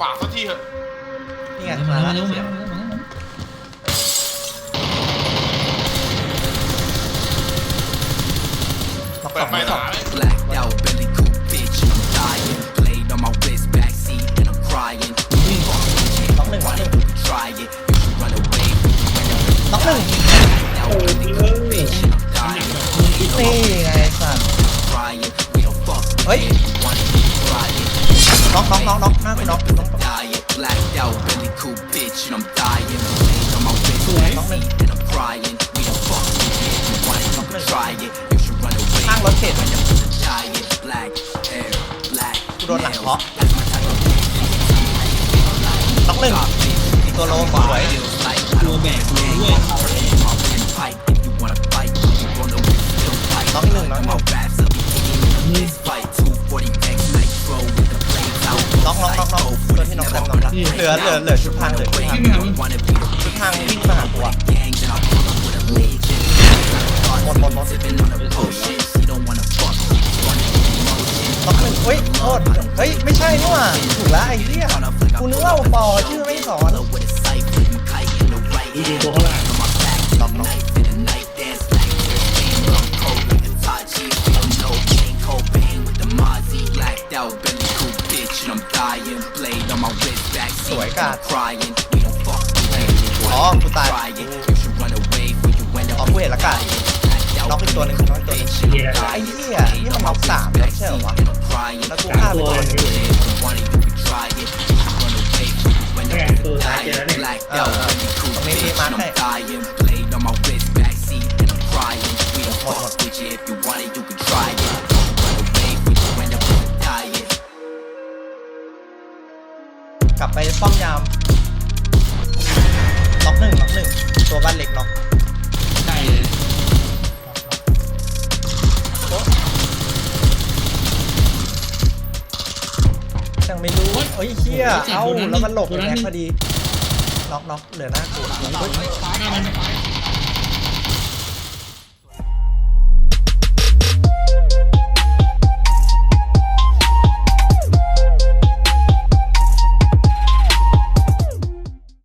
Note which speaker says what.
Speaker 1: ฝากสักทีเถอะ
Speaker 2: นี่ไง
Speaker 3: มา
Speaker 2: มา
Speaker 3: เร็
Speaker 2: แล้วว
Speaker 3: มา
Speaker 2: เสี
Speaker 3: เร็
Speaker 2: ยวง
Speaker 3: มาเร็วมาเร็วมาเร็ว
Speaker 2: ล็อก
Speaker 1: เปิ
Speaker 2: ส
Speaker 1: ด
Speaker 2: อง
Speaker 1: ไฟ
Speaker 2: ล็อกส
Speaker 1: ห
Speaker 2: อง
Speaker 1: นาเลย
Speaker 4: Blacked out, Billy Cool bitch, and I'm dying. Blade on my wrist, backseat, and I'm crying. You fuck with it,
Speaker 2: ล็อกหนึ่งล็อกหนึ่ง
Speaker 4: you can try it. You should run away.
Speaker 2: ล็อกหนึ่ง
Speaker 4: Blacked out, Billy Cool bitch, and I'm dying.
Speaker 2: นี่ไงสัตว์
Speaker 4: Crying, we don't fuck with
Speaker 2: Oi.
Speaker 4: it. You wanna keep trying.
Speaker 2: น็ อกน็อกน็อกน็อกหน้ากูน็อกน็อก
Speaker 4: Dying, blacked out, Billy Cool bitch, and I'm dying. Blade on my wrist,
Speaker 2: Oi.
Speaker 4: backseat, and I'm crying. We don't fuck with it. You wanna keep trying. You should run away.
Speaker 2: ข้างรถเข็น
Speaker 4: Giant, black hair, black
Speaker 2: กูโดนหลัง
Speaker 4: nails.
Speaker 2: เคาะ
Speaker 4: That's my type of bitch.
Speaker 2: ล็อกหนึ่งอีกตัวโลสวย
Speaker 4: Feels like I
Speaker 3: ตัว
Speaker 4: don't
Speaker 3: แบก
Speaker 4: give a
Speaker 3: มือ
Speaker 4: damn.
Speaker 3: ด้วย
Speaker 2: เหลือเหลือเหลือชุดพังเหลือชุดพังชุวิ่งมาหากูอะหมล็อกหนึ่งเฮ้ยโทษเฮ้ยไม่ใช่นี่หว่าถูกแล้วไอ้เหี้ยกูนึกว่าปอชื่อไม่สอน
Speaker 3: ยิ
Speaker 4: ง
Speaker 3: ตัวข้าง
Speaker 4: หลั it. You
Speaker 2: Ồ,
Speaker 4: wanna
Speaker 2: cô
Speaker 4: keep
Speaker 2: tài.
Speaker 4: trying. You should run away before you end up
Speaker 2: Ồ, cô hiểu là cả.
Speaker 4: Blacked out,
Speaker 2: น็อกอีกตัวหนึ่งน็อกอีกตัวหนึ่ง
Speaker 4: bitch, and I'm
Speaker 2: ไอ้
Speaker 4: dying.
Speaker 2: เหี้ยนี่มันน็อกสามแล้วไม่ใช่เหรอวะ
Speaker 4: And I'm crying.
Speaker 2: แล้วกูฆ่าไปตัวหนึง
Speaker 4: If you want it, you can try it. You should run
Speaker 2: กลับไปป้อมยาม ล็อกหนึ่งล็อกหนึ่งตัวบ้านเล็กล็อก
Speaker 3: ใกล้เลย
Speaker 2: ยังไม่รู้เอ้ยเฮียเอ้าแล้วมันหลบแม็กพอดีน็อกน็อกเหลือหน้ากู
Speaker 3: หน้ามัน